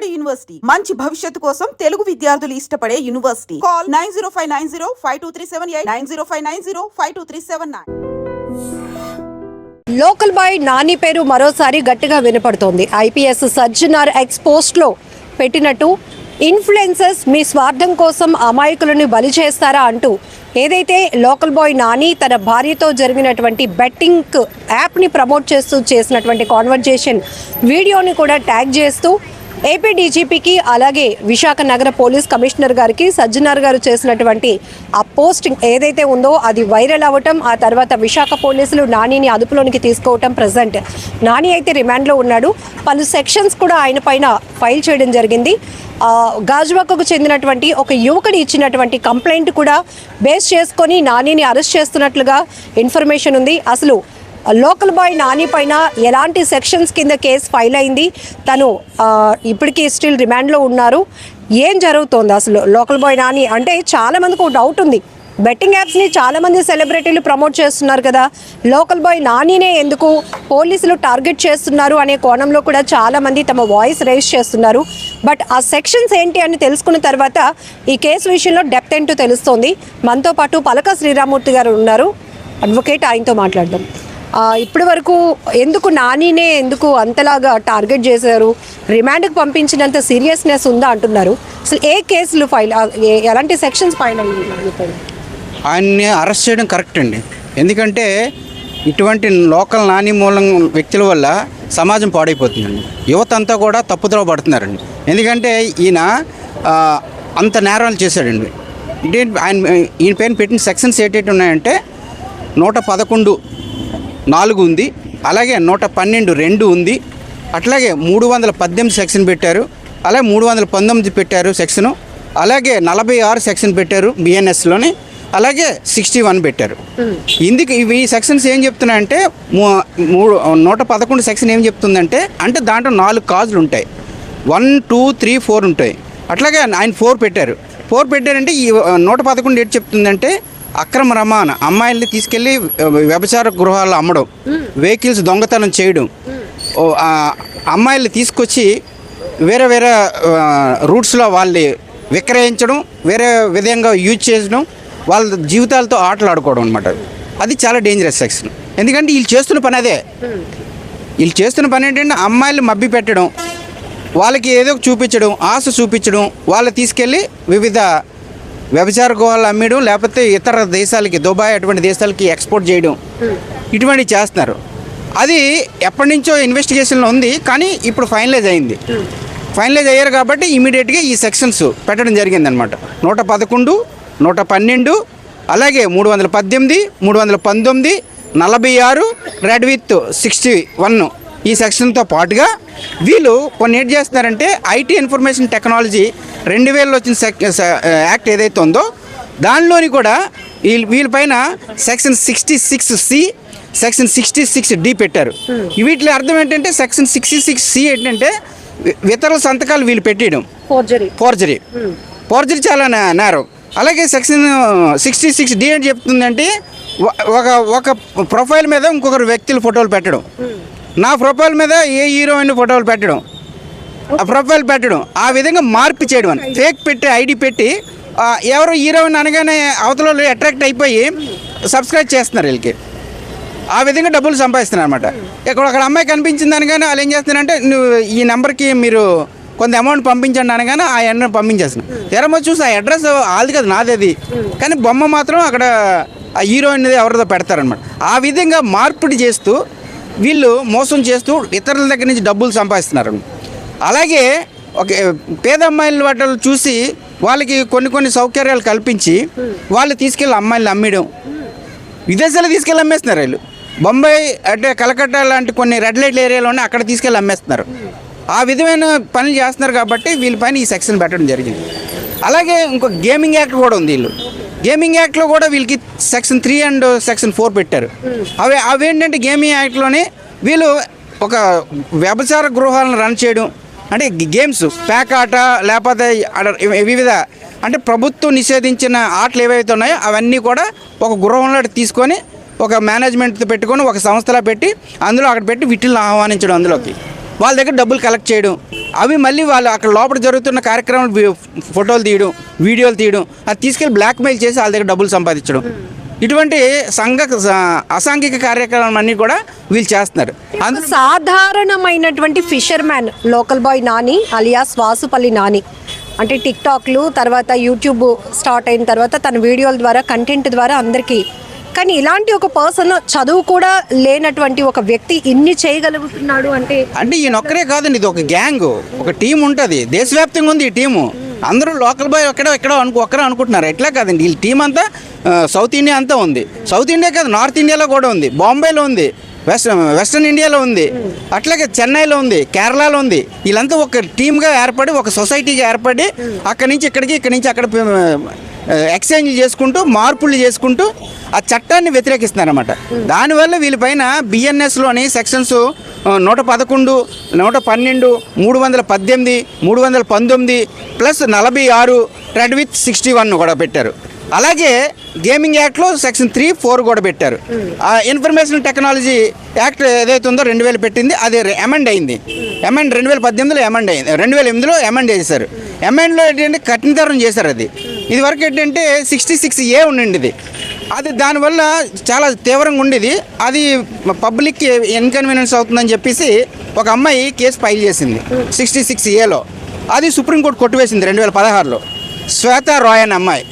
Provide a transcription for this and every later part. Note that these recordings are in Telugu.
విజయవాడ యూనివర్సిటీ. మంచి భవిష్యత్తు కోసం తెలుగు విద్యార్థులు ఇష్టపడే university. Call nine zero five nine zero five two three seven eight nine zero five nine zero five two three seven nine. Local boy Nani పేరు మరోసారి గట్టిగా వినపడుతోంది. ఐపీఎస్ సజ్జనార్ ఎక్స్ పోస్ట్లో పెట్టినట్టు ఇన్ఫ్లుయెన్సర్స్ మీ స్వార్థం కోసం అమాయకులను బలి చేస్తారా? అంటూ ఏదైతే లోకల్ బాయ్ నాని తన భార్యతో జరిగినటువంటి బెట్టింగ్ యాప్ని ప్రమోట్ చేస్తూ చేసినటువంటి కాన్వర్జేషన్ వీడియోని కూడా ట్యాగ్ చేస్తూ ఏపీ డీజీపీకి అలాగే విశాఖ నగర పోలీస్ కమిషనర్ గారికి సజ్జనార్ గారు చేసినటువంటి ఆ పోస్టింగ్ ఏదైతే ఉందో అది వైరల్ అవ్వటం ఆ తర్వాత విశాఖ పోలీసులు నానిని అదుపులోనికి తీసుకోవటం ప్రజెంట్ నాని అయితే రిమాండ్లో ఉన్నాడు. పలు సెక్షన్స్ కూడా ఆయన పైన ఫైల్ చేయడం జరిగింది. గాజువాకకు చెందినటువంటి ఒక యువకుడు ఇచ్చినటువంటి కంప్లైంట్ కూడా బేస్ చేసుకొని నానిని అరెస్ట్ చేస్తున్నట్లుగా ఇన్ఫర్మేషన్ ఉంది. అసలు లోకల్ బాయ్ నాని పైన ఎలాంటి సెక్షన్స్ కింద కేసు ఫైల్ అయింది? తను ఇప్పటికీ స్టిల్ రిమాండ్లో ఉన్నారు. ఏం జరుగుతోంది అసలు లోకల్ బాయ్ నాని? అంటే చాలామందికి ఒక డౌట్ ఉంది. బెట్టింగ్ యాప్స్ని చాలామంది సెలబ్రిటీలు ప్రమోట్ చేస్తున్నారు కదా. లోకల్ బాయ్ నానినే ఎందుకు పోలీసులు టార్గెట్ చేస్తున్నారు అనే కోణంలో కూడా చాలామంది తమ వాయిస్ రేస్ చేస్తున్నారు. బట్ ఆ సెక్షన్స్ ఏంటి అని తెలుసుకున్న తర్వాత ఈ కేసు విషయంలో డెప్త్ ఏంటో తెలుస్తోంది. మనతో పాటు పలక శ్రీరామూర్తి గారు ఉన్నారు. అడ్వకేట్ ఆయనతో మాట్లాడదాం. ఇప్పటి వరకు ఎందుకు నానినే ఎందుకు అంతలాగా టార్గెట్ చేశారు? రిమాండ్కి పంపించినంత సీరియస్నెస్ ఉందా అంటున్నారు. అసలు ఏ కేసులు ఫైల్ ఎలాంటి సెక్షన్స్ ఫైల్ ఆయన్ని అరెస్ట్ చేయడం కరెక్ట్ అండి. ఎందుకంటే ఇటువంటి లోకల్ నాని మూలం వ్యక్తుల వల్ల సమాజం పాడైపోతుందండి. యువత అంతా కూడా తప్పుద్రోవ పడుతున్నారండి. ఎందుకంటే ఈయన అంత నేరాలు చేశాడండి. ఆయన ఈయన పైన పెట్టిన సెక్షన్స్ ఏంటంటే ఉన్నాయంటే నూట పదకొండు నాలుగు ఉంది. అలాగే నూట పన్నెండు రెండు ఉంది. అట్లాగే మూడు వందల పద్దెనిమిది సెక్షన్ పెట్టారు. అలాగే మూడు వందల పంతొమ్మిది పెట్టారు సెక్షను. అలాగే నలభై ఆరు సెక్షన్ పెట్టారు బిఎన్ఎస్లోని అలాగే సిక్స్టీ వన్ పెట్టారు. ఇందుకు ఇవి ఈ సెక్షన్స్ ఏం చెప్తున్నాయంటే మూడు నూట పదకొండు సెక్షన్ ఏం చెప్తుందంటే అంటే దాంట్లో నాలుగు కాజులు ఉంటాయి. వన్ టూ త్రీ ఫోర్ ఉంటాయి. అట్లాగే ఆయన ఫోర్ పెట్టారు. ఫోర్ పెట్టారంటే ఈ నూట పదకొండు ఏంటి చెప్తుందంటే అక్రమ రవాణా. అమ్మాయిల్ని తీసుకెళ్ళి వ్యభిచార గృహాల్లో అమ్మడం. వెహికల్స్ దొంగతనం చేయడం. అమ్మాయిల్ని తీసుకొచ్చి వేరే వేరే రూట్స్లో వాళ్ళని విక్రయించడం వేరే విధంగా యూజ్ చేయడం వాళ్ళ జీవితాలతో ఆటలు ఆడుకోవడం అనమాట అది చాలా డేంజరస్ సెక్షన్ ఎందుకంటే వీళ్ళు చేస్తున్న పని అదే. వీళ్ళు చేస్తున్న పని ఏంటంటే అమ్మాయిలు మబ్బి పెట్టడం వాళ్ళకి ఏదో చూపించడం ఆశ చూపించడం వాళ్ళు తీసుకెళ్ళి వివిధ వ్యభిచార గృహాలు అమ్మడం లేకపోతే ఇతర దేశాలకి దుబాయ్ అటువంటి దేశాలకి ఎక్స్పోర్ట్ చేయడం. ఇటువంటివి చేస్తున్నారు. అది ఎప్పటి నుంచో ఇన్వెస్టిగేషన్లో ఉంది కానీ ఇప్పుడు ఫైనలైజ్ అయింది. ఫైనలైజ్ అయ్యారు కాబట్టి ఇమీడియట్గా ఈ సెక్షన్స్ పెట్టడం జరిగిందనమాట నూట పదకొండు నూట పన్నెండు అలాగే మూడు వందల పద్దెనిమిది మూడు వందల పంతొమ్మిది నలభై ఆరు రెడ్ విత్ సిక్స్టీ వన్. ఈ సెక్షన్తో పాటుగా వీళ్ళు కొన్ని ఏం చేస్తున్నారంటే ఐటీ ఇన్ఫర్మేషన్ టెక్నాలజీ రెండు వేలలో వచ్చిన సెక్ యాక్ట్ ఏదైతే ఉందో దానిలోని కూడా వీళ్ళ వీళ్ళపైన section sixty six C section sixty six D పెట్టారు. వీటిలో అర్థం ఏంటంటే సెక్షన్ సిక్స్టీ సిక్స్ సి ఏంటంటే ఇతరుల సంతకాలు వీళ్ళు పెట్టేయడం. ఫోర్జరీ. ఫోర్జరీ. ఫోర్జరీ చాలా నేరం. అలాగే సెక్షన్ సిక్స్టీ సిక్స్ డి అని చెప్తుందంటే ఒక ఒక ప్రొఫైల్ మీద ఇంకొకరు వ్యక్తుల ఫోటోలు పెట్టడం. నా ప్రొఫైల్ మీద ఏ హీరోయిన్ ఫోటోలు పెట్టడం. ఆ ప్రొఫైల్ పెట్టడం. ఆ విధంగా మార్పు చేయడం అని. ఫేక్ పెట్టి ఐడి పెట్టి ఎవరు హీరోయిన్ అనగానే అవతల అట్రాక్ట్ అయిపోయి సబ్స్క్రైబ్ చేస్తున్నారు వీళ్ళకి. ఆ విధంగా డబ్బులు సంపాదిస్తున్నారు అనమాట ఇక్కడ అక్కడ అమ్మాయి కనిపించింది అనగానే వాళ్ళు ఏం చేస్తున్నారంటే నువ్వు ఈ నెంబర్కి మీరు కొంత అమౌంట్ పంపించండి అనగానే ఆ అడ్రస్ పంపించేస్తున్నాను తెరమ చూసి ఆ అడ్రస్ వాళ్ళది కదా నాది అది కానీ బొమ్మ మాత్రం అక్కడ ఆ హీరోయిన్ ఎవరిదో పెడతారనమాట ఆ విధంగా మార్పిడి చేస్తూ వీళ్ళు మోసం చేస్తూ ఇతరుల దగ్గర నుంచి డబ్బులు సంపాదిస్తున్నారు. అలాగే ఒక పేద అమ్మాయిల వాటిని చూసి వాళ్ళకి కొన్ని కొన్ని సౌకర్యాలు కల్పించి వాళ్ళు తీసుకెళ్ళి అమ్మాయిలు అమ్మేయడం. విదేశాలు తీసుకెళ్ళి అమ్మేస్తున్నారు వీళ్ళు. బొంబాయి అంటే కలకట్టా లాంటి కొన్ని రెడ్ లైట్ ఏరియాలోనే అక్కడ తీసుకెళ్ళి అమ్మేస్తున్నారు. ఆ విధమైన పనులు చేస్తున్నారు కాబట్టి వీళ్ళపైన ఈ సెక్షన్ పెట్టడం జరిగింది. అలాగే ఇంకో గేమింగ్ యాక్ట్ కూడా ఉంది వీళ్ళు. గేమింగ్ యాక్ట్లో కూడా వీళ్ళకి section three and section four పెట్టారు. అవి అవేంటంటే గేమింగ్ యాక్ట్లోనే వీళ్ళు ఒక వ్యభిచార గృహాలను రన్ చేయడం అంటే గేమ్స్ ప్యాక్ ఆట లేకపోతే వివిధ అంటే ప్రభుత్వం నిషేధించిన ఆటలు ఏవైతే ఉన్నాయో అవన్నీ కూడా ఒక గృహంలో తీసుకొని ఒక మేనేజ్మెంట్ పెట్టుకొని ఒక సంస్థలో పెట్టి అందులో అక్కడ పెట్టి వీటిని ఆహ్వానించడం అందులోకి. వాళ్ళ దగ్గర డబ్బులు కలెక్ట్ చేయడం. అవి మళ్ళీ వాళ్ళు అక్కడ లోపల జరుగుతున్న కార్యక్రమాలు ఫోటోలు తీయడం వీడియోలు తీయడం అది తీసుకెళ్ళి బ్లాక్మెయిల్ చేసి వాళ్ళ దగ్గర డబ్బులు సంపాదించడం. ఇటువంటి సంఘ అసాంఘిక కార్యక్రమాలు అన్నీ కూడా వీళ్ళు చేస్తున్నారు. సాధారణమైనటువంటి fisherman local boy Nani alias Vasupalli Nani. అంటే టిక్ టాక్లు తర్వాత యూట్యూబ్ స్టార్ట్ అయిన తర్వాత తన వీడియోల ద్వారా కంటెంట్ ద్వారా అందరికీ కానీ ఇలాంటి ఒక పర్సన్ చదువు కూడా లేనటువంటి ఒక వ్యక్తి ఇన్ని చేయగలుగుతున్నాడు అంటే అంటే ఈయన ఒక్కరే కాదండి ఇది ఒక గ్యాంగ్ ఒక టీం ఉంటుంది. దేశవ్యాప్తంగా ఉంది ఈ టీము అందరూ లోకల్ బాయ్ ఎక్కడో ఎక్కడో అనుకో ఒక్కరే అనుకుంటున్నారు. ఎట్లా కాదండి ఈ టీం అంతా సౌత్ ఇండియా అంతా ఉంది. సౌత్ ఇండియా కాదు నార్త్ ఇండియాలో కూడా ఉంది. బాంబేలో ఉంది. వెస్ట్ వెస్ట్రన్ ఇండియాలో ఉంది. అట్లాగే చెన్నైలో ఉంది కేరళలో ఉంది. వీళ్ళంతా ఒక టీమ్గా ఏర్పడి ఒక సొసైటీగా ఏర్పడి అక్కడి నుంచి ఇక్కడికి ఇక్కడి నుంచి అక్కడ ఎక్స్చేంజ్ చేసుకుంటూ మార్పులు చేసుకుంటూ ఆ చట్టాన్ని వ్యతిరేకిస్తున్నారన్నమాట. దానివల్ల వీళ్ళపైన బిఎన్ఎస్లోని సెక్షన్స్ నూట పదకొండు నూట పన్నెండు మూడు వందల పద్దెనిమిది మూడు వందల పంతొమ్మిది ప్లస్ నలభై ఆరు రెడ్ విత్ సిక్స్టీ వన్ కూడా పెట్టారు. అలాగే గేమింగ్ యాక్ట్లో సెక్షన్ త్రీ ఫోర్ కూడా పెట్టారు. ఆ ఇన్ఫర్మేషన్ టెక్నాలజీ యాక్ట్ ఏదైతే ఉందో రెండు వేలు పెట్టింది అది అమెండ్ అయింది. అమెండ్ రెండు వేల పద్దెనిమిదిలో అమెండ్ అయింది రెండు వేల ఎనిమిదిలో అమెండ్ చేశారు. అమెండ్లో ఏంటంటే కఠినతరం చేశారు అది. ఇది వరకు ఏంటంటే సిక్స్టీ సిక్స్ ఏ ఉండింది అది దానివల్ల చాలా తీవ్రంగా ఉండేది. అది పబ్లిక్కి ఇన్కన్వీనియన్స్ అవుతుందని చెప్పేసి ఒక అమ్మాయి కేసు ఫైల్ చేసింది సిక్స్టీ సిక్స్ ఏలో అది సుప్రీంకోర్టు కొట్టివేసింది రెండు వేల పదహారులో. శ్వేత అనే అమ్మాయి.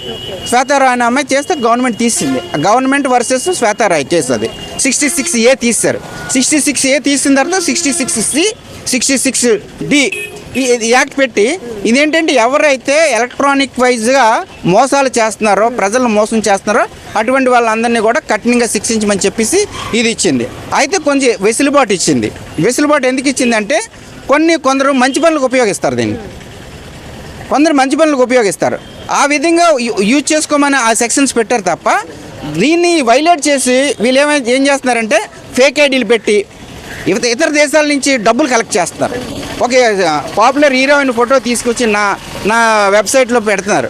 శ్వేత అనే అమ్మాయి చేస్తే గవర్నమెంట్ తీసింది. గవర్నమెంట్ వర్సెస్ శ్వేతారాయ్ కేసు అది సిక్స్టీ సిక్స్ ఏ తీస్తారు. సిక్స్టీ సిక్స్ ఏ తీసిన తర్వాత sixty six C sixty six D ఈ ఈ యాక్ట్ పెట్టి ఇదేంటంటే ఎవరైతే ఎలక్ట్రానిక్ వైజ్గా మోసాలు చేస్తున్నారో ప్రజలను మోసం చేస్తున్నారో అటువంటి వాళ్ళందరినీ కూడా కఠినంగా శిక్షించమని చెప్పేసి ఇది ఇచ్చింది. అయితే కొంచెం వెసులుబాటు ఇచ్చింది. వెసులుబాటు ఎందుకు ఇచ్చిందంటే కొన్ని కొందరు మంచి పనులకు ఉపయోగిస్తారు దీన్ని. కొందరు మంచి పనులకు ఉపయోగిస్తారు. ఆ విధంగా యూజ్ చేసుకోమని ఆ సెక్షన్స్ పెట్టారు తప్ప దీన్ని వైలేట్ చేసి వీళ్ళు ఏమై ఏం చేస్తున్నారంటే ఫేక్ ఐడీలు పెట్టి ఇత ఇతర దేశాల నుంచి డబ్బులు కలెక్ట్ చేస్తున్నారు. ఒక పాపులర్ హీరోయిన్ ఫోటో తీసుకొచ్చి నా నా వెబ్సైట్లో పెడుతున్నారు.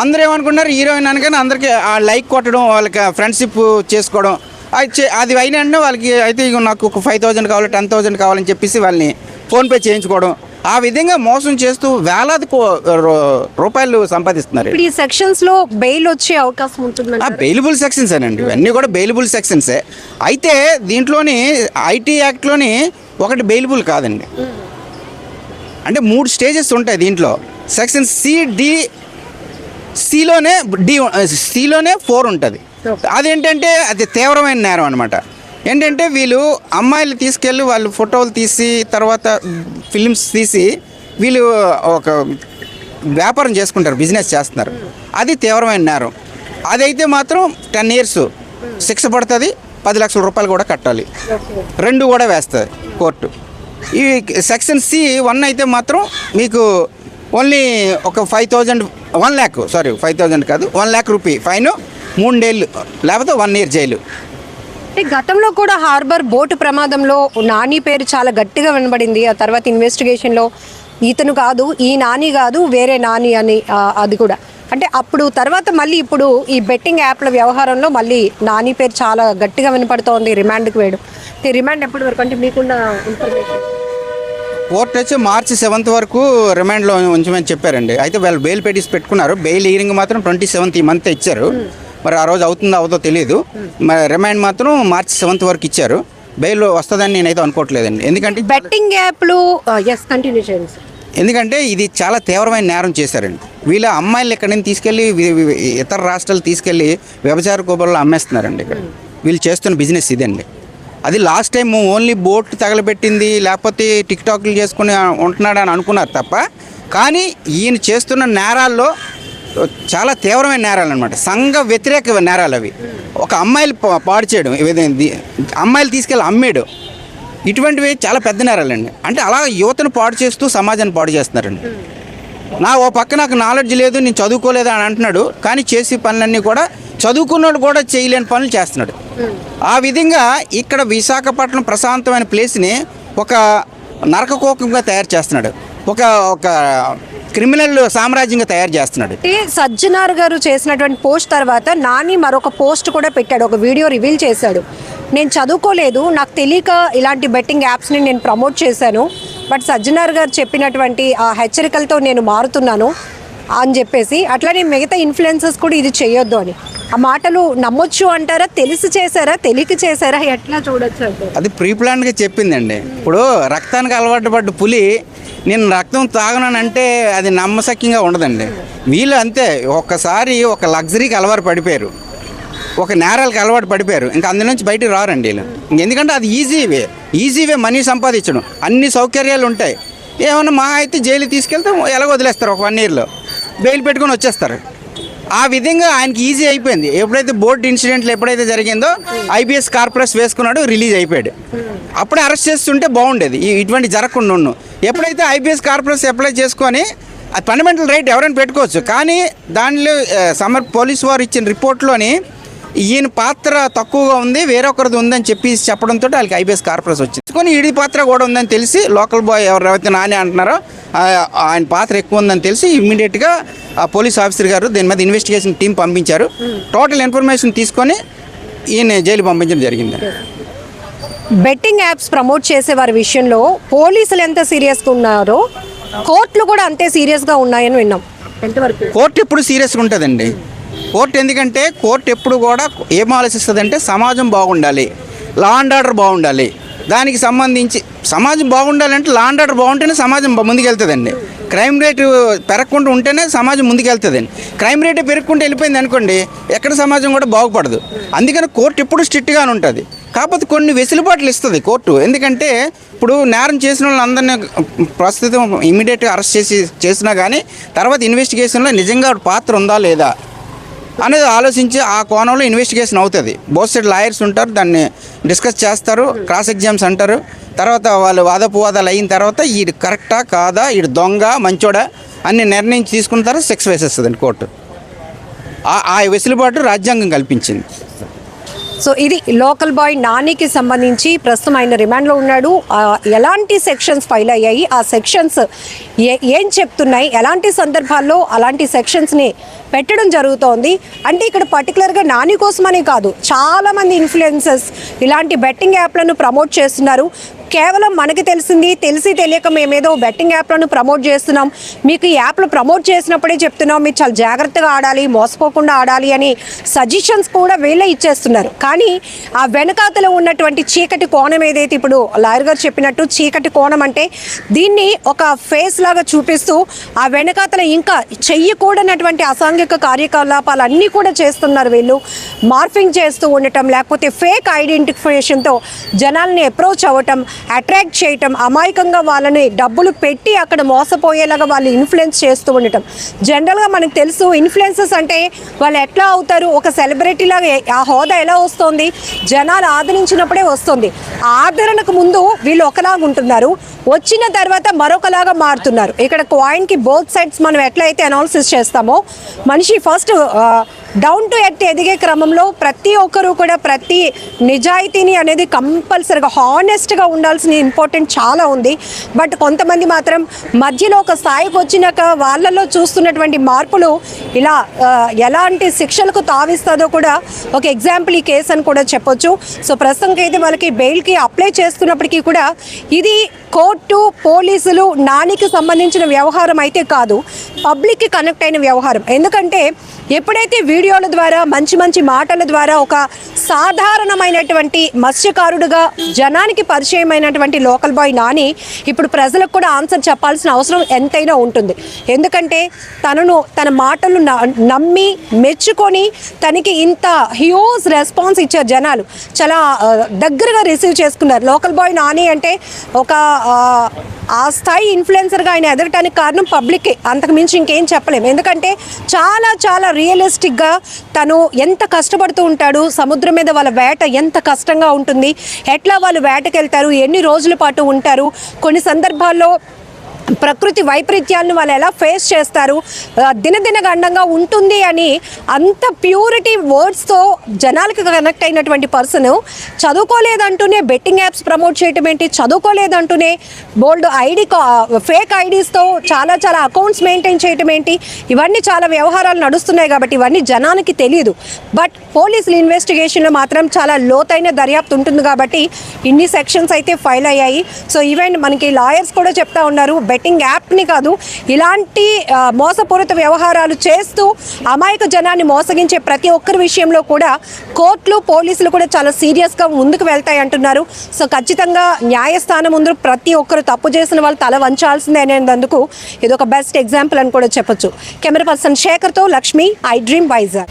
అందరూ ఏమనుకున్నారు హీరోయిన్ అనగానే అందరికీ ఆ లైక్ కొట్టడం వాళ్ళకి ఫ్రెండ్షిప్ చేసుకోవడం అది అది అయిన వాళ్ళకి అయితే ఇగో నాకు ఒక ఫైవ్ థౌజండ్ కావాలి టెన్ థౌజండ్ కావాలని చెప్పేసి వాళ్ళని ఫోన్పే చేయించుకోవడం ఆ విధంగా మోసం చేస్తూ వేలాది రూపాయలు సంపాదిస్తున్నారు ఇప్పుడు ఈ సెక్షన్స్లో బెయిల్ వచ్చే అవకాశం ఉంటుందండి బెయిలబుల్ సెక్షన్స్ అండి ఇవన్నీ కూడా బెయిలబుల్ సెక్షన్సే అయితే దీంట్లోని ఐటీ యాక్ట్లోని ఒకటి బెయిలబుల్ కాదండి. అంటే మూడు స్టేజెస్ ఉంటాయి దీంట్లో. సెక్షన్ సి డి సిలోనే డి సిలోనే ఫోర్ ఉంటుంది. అదేంటంటే అది తీవ్రమైన నేరం అనమాట ఏంటంటే వీళ్ళు అమ్మాయిలు తీసుకెళ్ళి వాళ్ళు ఫోటోలు తీసి తర్వాత ఫిలిమ్స్ తీసి వీళ్ళు ఒక వ్యాపారం చేసుకుంటారు బిజినెస్ చేస్తున్నారు. అది తీవ్రమైన నేరం. అదైతే మాత్రం టెన్ ఇయర్స్ శిక్ష పడుతుంది పది లక్షల రూపాయలు కూడా కట్టాలి. రెండు కూడా వేస్తుంది కోర్టు. ఈ సెక్షన్ సి వన్ అయితే మాత్రం మీకు ఓన్లీ ఒక five thousand one lakh sorry five thousand కాదు వన్ ల్యాక్ రూపీ ఫైన్ మూడేళ్ళు లేకపోతే వన్ ఇయర్ జైలు. అంటే గతంలో కూడా హార్బర్ బోటు ప్రమాదంలో నాని పేరు చాలా గట్టిగా వినబడింది. ఆ తర్వాత ఇన్వెస్టిగేషన్లో ఇతను కాదు ఈ నాని కాదు వేరే నాని అని అది కూడా. అంటే అప్పుడు తర్వాత మళ్ళీ ఇప్పుడు ఈ బెట్టింగ్ యాప్ల వ్యవహారంలో మళ్ళీ నాని పేరు చాలా గట్టిగా వినపడుతోంది రిమాండ్కి వేయడం. రిమాండ్ ఎప్పటి వరకు? అంటే మీకున్న ఇన్ఫర్మేషన్ కోర్టు వచ్చి మార్చి సెవెంత్ వరకు రిమాండ్లో ఉంచమని చెప్పారండి. అయితే వాళ్ళు బెయిల్ పెటిస్ పెట్టుకున్నారు. బెయిల్ హీరింగ్ మాత్రం ట్వంటీ సెవెంత్ ఈ మంత్ ఇచ్చారు. మరి ఆ రోజు అవుతుందో అవుదో తెలియదు మరి రిమాండ్ మాత్రం మార్చి సెవెంత్ వరకు ఇచ్చారు. బెయిల్ వస్తుందని నేనైతే అనుకోవట్లేదండి. ఎందుకంటే బెట్టింగ్ యాప్లు ఎస్ కంటిన్యూ చేయండి ఎందుకంటే ఇది చాలా తీవ్రమైన నేరం చేశారండి. వీళ్ళ అమ్మాయిలు ఇక్కడి నుంచి తీసుకెళ్ళి ఇతర రాష్ట్రాలు తీసుకెళ్ళి వ్యభిచార కూబల్లో అమ్మేస్తున్నారండి ఇక్కడ. వీళ్ళు చేస్తున్న బిజినెస్ ఇదండి. అది లాస్ట్ టైం ఓన్లీ బోట్ తగలబెట్టింది లేకపోతే టిక్ టాక్లు చేసుకుని ఉంటున్నాడు అని అనుకున్నారు తప్ప కానీ ఈయన చేస్తున్న నేరాల్లో చాలా తీవ్రమైన నేరాలు అనమాట సంఘ వ్యతిరేక నేరాలు అవి. ఒక అమ్మాయిలు పా- పాడు చేయడం అమ్మాయిలు తీసుకెళ్ళి అమ్మేడు. ఇటువంటివి చాలా పెద్ద నేరాలండి. అంటే అలా యువతను పాడు చేస్తూ సమాజాన్ని పాడు చేస్తున్నారండి. నా ఓ పక్క నాకు నాలెడ్జ్ లేదు నేను చదువుకోలేదు అని అంటున్నాడు. కానీ చేసే పనులన్నీ కూడా చదువుకున్నాడు కూడా చేయలేని పనులు చేస్తున్నాడు. ఆ విధంగా ఇక్కడ విశాఖపట్నం ప్రశాంతమైన ప్లేస్ని ఒక నరకకోకంగా తయారు చేస్తున్నాడు. ఒక ఒక క్రిమినల్ సామ్రాజ్యంగా తయారు చేస్తున్నాడు. సజ్జనార్ గారు చేసినటువంటి పోస్ట్ తర్వాత నాని మరొక పోస్ట్ కూడా పెట్టాడు ఒక వీడియో రివీల్ చేశాడు. నేను చదువుకోలేదు నాకు తెలియక ఇలాంటి బెట్టింగ్ యాప్స్ని నేను ప్రమోట్ చేశాను బట్ సజ్జనార్ గారు చెప్పినటువంటి ఆ హెచ్చరికలతో నేను మారుతున్నాను అని చెప్పేసి అట్లనే మిగతా ఇన్ఫ్లుయెన్సెస్ కూడా ఇది చేయొద్దు అని. ఆ మాటలు నమ్మొచ్చు అంటారా? తెలిసి చేశారా? తెలియక చేశారా? ఎట్లా చూడొచ్చు అది ప్రీ ప్లాన్గా చెప్పిందండి. ఇప్పుడు రక్తానికి అలవాటు పడ్డ పులి నేను రక్తం తాగనంటే అది నమ్మశక్యంగా ఉండదండి. వీళ్ళు అంతే ఒక్కసారి ఒక లగ్జరీకి అలవాటు పడిపోయారు. ఒక నేరాలకు అలవాటు పడిపోయారు. ఇంకా అందు నుంచి బయటికి రారండి వీళ్ళు. ఎందుకంటే అది easy way easy way money సంపాదించడం. అన్ని సౌకర్యాలు ఉంటాయి. ఏమన్నా మా అయితే జైలు తీసుకెళ్తే ఎలా వదిలేస్తారు ఒక వన్ ఇయర్లో. బెయిల్ పెట్టుకొని వచ్చేస్తారు. ఆ విధంగా ఆయనకి ఈజీ అయిపోయింది. ఎప్పుడైతే బోర్డు ఇన్సిడెంట్లు ఎప్పుడైతే జరిగిందో ఐబీఎస్ కార్పొరేస్ వేసుకున్నాడు రిలీజ్ అయిపోయాడు. అప్పుడే అరెస్ట్ చేస్తుంటే బాగుండేది. ఇటువంటి జరగకుండా ఎప్పుడైతే ఐబీఎస్ కార్పొరేస్ అప్లై చేసుకొని ఫండమెంటల్ రైట్ ఎవరైనా పెట్టుకోవచ్చు. కానీ దానిలో సమర్ పోలీసు వారు ఇచ్చిన రిపోర్ట్లోని ఈయన పాత్ర తక్కువగా ఉంది వేరొకరిది ఉందని చెప్పి చెప్పడంతో వాళ్ళకి ఐబీఎస్ కార్పొరేస్ వచ్చింది. కొని ఈడి పాత్ర కూడా ఉందని తెలిసి లోకల్ బాయ్ ఎవరైతే నాని అంటున్నారో ఆయన పాత్ర ఎక్కువ ఉందని తెలిసి ఇమ్మీడియట్గా ఆ పోలీస్ ఆఫీసర్ గారు దీని మీద ఇన్వెస్టిగేషన్ టీం పంపించారు. టోటల్ ఇన్ఫర్మేషన్ తీసుకొని ఈయన జైలు పంపించడం జరిగింది. బెట్టింగ్ యాప్స్ ప్రమోట్ చేసే వారి విషయంలో పోలీసులు ఎంత సీరియస్గా ఉన్నారో కోర్టులు కూడా అంతే సీరియస్గా ఉన్నాయని విన్నాం. కోర్టు ఎప్పుడు సీరియస్గా ఉంటుందండి. కోర్టు ఎందుకంటే కోర్టు ఎప్పుడు కూడా ఏం ఆలోచిస్తుంది అంటే సమాజం బాగుండాలి. లా అండ్ ఆర్డర్ బాగుండాలి. దానికి సంబంధించి సమాజం బాగుండాలంటే లా అండ్ ఆర్డర్ బాగుంటేనే సమాజం ముందుకెళ్తుందండి. క్రైమ్ రేటు పెరగకుండా ఉంటేనే సమాజం ముందుకెళ్తుందండి. క్రైమ్ రేటు పెరగకుండా వెళ్ళిపోయింది అనుకోండి ఎక్కడ సమాజం కూడా బాగుపడదు. అందుకని కోర్టు ఎప్పుడు స్ట్రిక్ట్గానే ఉంటుంది. కాకపోతే కొన్ని వెసులుబాట్లు ఇస్తుంది కోర్టు. ఎందుకంటే ఇప్పుడు నేరం చేసిన వాళ్ళందరినీ ప్రస్తుతం ఇమీడియట్గా అరెస్ట్ చేసి చేసినా కానీ తర్వాత ఇన్వెస్టిగేషన్లో నిజంగా పాత్ర ఉందా లేదా? అనేది ఆలోచించి ఆ కోణంలో ఇన్వెస్టిగేషన్ అవుతుంది. బోత్ సైడ్ లాయర్స్ ఉంటారు దాన్ని డిస్కస్ చేస్తారు క్రాస్ ఎగ్జామ్స్ అంటారు. తర్వాత వాళ్ళు వాదోపవాదాలు అయిన తర్వాత ఈడు కరెక్టా కాదా ఈడు దొంగ మంచోడా అన్ని నిర్ణయం తీసుకున్న తర్వాత సెక్స్ వేసేస్తుందండి కోర్టు. ఆ- వెసులుబాటు రాజ్యాంగం కల్పించింది. సో ఇది లోకల్ బాయ్ నానికి సంబంధించి ప్రస్తుతం ఆయన రిమాండ్లో ఉన్నాడు. ఎలాంటి సెక్షన్స్ ఫైల్ అయ్యాయి? ఆ సెక్షన్స్ ఏ ఏం చెప్తున్నాయి? ఎలాంటి సందర్భాల్లో అలాంటి సెక్షన్స్ని పెట్టడం జరుగుతోంది? అంటే ఇక్కడ పర్టికులర్గా నాని కోసమనే కాదు చాలామంది ఇన్ఫ్లుయెన్సెస్ ఇలాంటి బెట్టింగ్ యాప్లను ప్రమోట్ చేస్తున్నారు. కేవలం మనకి తెలిసింది తెలిసి తెలియక మేమేదో బెట్టింగ్ యాప్లను ప్రమోట్ చేస్తున్నాం. మీకు ఈ యాప్లు ప్రమోట్ చేసినప్పుడే చెప్తున్నాం మీరు చాలా జాగ్రత్తగా ఆడాలి మోసపోకుండా ఆడాలి అని సజెషన్స్ కూడా వీళ్ళే ఇచ్చేస్తున్నారు. కానీ ఆ వెనకాతలో ఉన్నటువంటి చీకటి కోణం ఏదైతే ఇప్పుడు లాయర్ గారు చెప్పినట్టు చీకటి కోణం అంటే దీన్ని ఒక ఫేస్లో లాగా చూపిస్తూ ఆ వెనకాతల ఇంకా చెయ్యకూడనటువంటి అసాంఘిక కార్యకలాపాలు అన్నీ కూడా చేస్తున్నారు వీళ్ళు. మార్ఫింగ్ చేస్తూ ఉండటం లేకపోతే ఫేక్ ఐడెంటిఫికేషన్తో జనాల్ని అప్రోచ్ అవ్వటం అట్రాక్ట్ చేయటం అమాయకంగా వాళ్ళని డబ్బులు పెట్టి అక్కడ మోసపోయేలాగా వాళ్ళు ఇన్ఫ్లుయెన్స్ చేస్తూ ఉండటం. జనరల్గా మనకు తెలుసు ఇన్ఫ్లుయెన్సెస్ అంటే వాళ్ళు ఎట్లా అవుతారు? ఒక సెలబ్రిటీ లాగా ఆ హోదా ఎలా వస్తుంది? జనాలు ఆదరించినప్పుడే వస్తుంది. ఆదరణకు ముందు వీళ్ళు ఒకలాగా ఉంటున్నారు. వచ్చిన తర్వాత మరొకలాగా మారుతున్నారు. ఇక్కడ కాయిన్కి బోత్ సైడ్స్ మనం ఎట్లయితే అనాలిసిస్ చేస్తామో మనిషి ఫస్ట్ డౌన్ టు ఎర్త్ ఎదిగే క్రమంలో ప్రతి ఒక్కరూ కూడా ప్రతి నిజాయితీని అనేది కంపల్సరీగా హానెస్ట్గా ఉండాల్సిన ఇంపార్టెంట్ చాలా ఉంది. బట్ కొంతమంది మాత్రం మధ్యలో ఒక స్థాయికి వచ్చినాక వాళ్ళలో చూస్తున్నటువంటి మార్పులు ఇలా ఎలాంటి శిక్షలకు తావిస్తుందో కూడా ఒక ఎగ్జాంపుల్ ఈ కేసు అని కూడా చెప్పొచ్చు. సో ప్రస్తుతానికి అయితే వాళ్ళకి బెయిల్కి అప్లై చేస్తున్నప్పటికీ కూడా ఇది కోర్టు పోలీసులు నానికి సంబంధించిన వ్యవహారం అయితే కాదు. పబ్లిక్కి కనెక్ట్ అయిన వ్యవహారం. ఎందుకంటే ఎప్పుడైతే వీడియోల ద్వారా మంచి మంచి మాటల ద్వారా ఒక సాధారణమైనటువంటి మత్స్యకారుడుగా జనానికి పరిచయమైనటువంటి లోకల్ బాయ్ నాని ఇప్పుడు ప్రజలకు కూడా ఆన్సర్ చెప్పాల్సిన అవసరం ఎంతైనా ఉంటుంది. ఎందుకంటే తనను తన మాటలు న- నమ్మి మెచ్చుకొని తనకి ఇంత హ్యూజ్ రెస్పాన్స్ ఇచ్చారు జనాలు. చాలా దగ్గరగా రిసీవ్ చేసుకున్నారు. లోకల్ బాయ్ నాని అంటే ఒక ఆ, స్థాయి ఇన్ఫ్లుయెన్సర్గా ఆయన ఎదగటానికి కారణం పబ్లిక్ అంతకు మించి ఇంకేం చెప్పలేము ఎందుకంటే చాలా చాలా రియలిస్టిక్గా తను ఎంత కష్టపడుతూ ఉంటాడు సముద్రం మీద వాళ్ళ వేట ఎంత కష్టంగా ఉంటుంది ఎట్లా వాళ్ళు వేటకెళ్తారు ఎన్ని రోజుల పాటు ఉంటారు కొన్ని సందర్భాల్లో ప్రకృతి వైపరీత్యాలను వాళ్ళు ఎలా ఫేస్ చేస్తారు? దినదిన గండంగా ఉంటుంది అని అంత ప్యూరిటీ వర్డ్స్తో జనాలకు కనెక్ట్ అయినటువంటి పర్సన్ చదువుకోలేదంటూనే బెట్టింగ్ యాప్స్ ప్రమోట్ చేయటం ఏంటి? చదువుకోలేదంటూనే బోల్డ్ ఐడి ఫేక్ ఐడీస్తో చాలా చాలా అకౌంట్స్ మెయింటైన్ చేయటం ఏంటి? ఇవన్నీ చాలా వ్యవహారాలు నడుస్తున్నాయి కాబట్టి ఇవన్నీ జనానికి తెలియదు. బట్ పోలీసులు ఇన్వెస్టిగేషన్లో మాత్రం చాలా లోతైన దర్యాప్తు ఉంటుంది కాబట్టి ఇన్ని సెక్షన్స్ అయితే ఫైల్ అయ్యాయి. సో ఈవెన్ మనకి లాయర్స్ కూడా చెప్తా ఉన్నారు బెట్టింగ్ యాప్ని కాదు ఇలాంటి మోసపూరిత వ్యవహారాలు చేస్తూ అమాయక జనాన్ని మోసగించే ప్రతి ఒక్కరి విషయంలో కూడా కోర్టులు పోలీసులు కూడా చాలా సీరియస్గా ముందుకు వెళ్తాయి అంటున్నారు. సో ఖచ్చితంగా న్యాయస్థానం ముందు ప్రతి ఒక్కరు తప్పు చేసిన వాళ్ళు తల వంచాల్సిందే అనేందుకు ఇది ఒక బెస్ట్ ఎగ్జాంపుల్ అని కూడా చెప్పొచ్చు. కెమెరా పర్సన్ శేఖర్తో లక్ష్మి ఐ డ్రీమ్ వైజాగ్.